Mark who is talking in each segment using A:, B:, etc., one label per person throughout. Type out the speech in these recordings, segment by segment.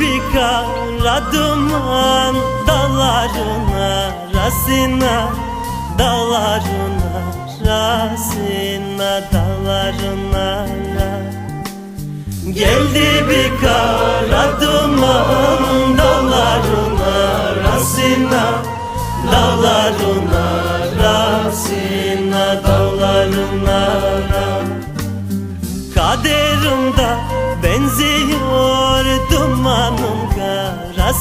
A: bir kara duman Dalların arasına Dağların arasına Dağların arasına Geldi bir kara duman Dağların arasına Dağların arasına Dağların arasına Kaderimde benziyor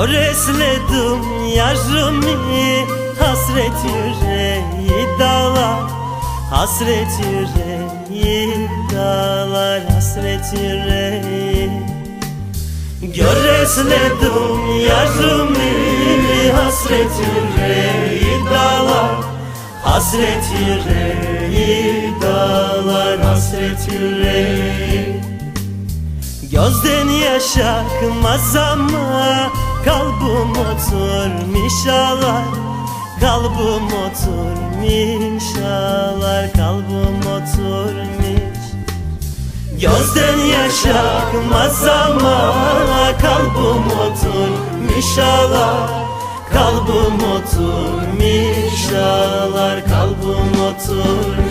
A: Göresledim yarımı Hasret yüreği dağlar Hasret yüreği dağlar Hasret yüreği. Göresledim yarımı Hasret yüreği dağlar Hasret yüreği dağlar Hasret yüreği. Gözden yaş akmaz ama Kalbim oturmuş ağlar Kalbim oturmuş ağlar Kalbim oturmuş. Gözden yaş akmaz ama Kalbim oturmuş ağlar Kalbim oturmuş ağlar Kalbim oturmuş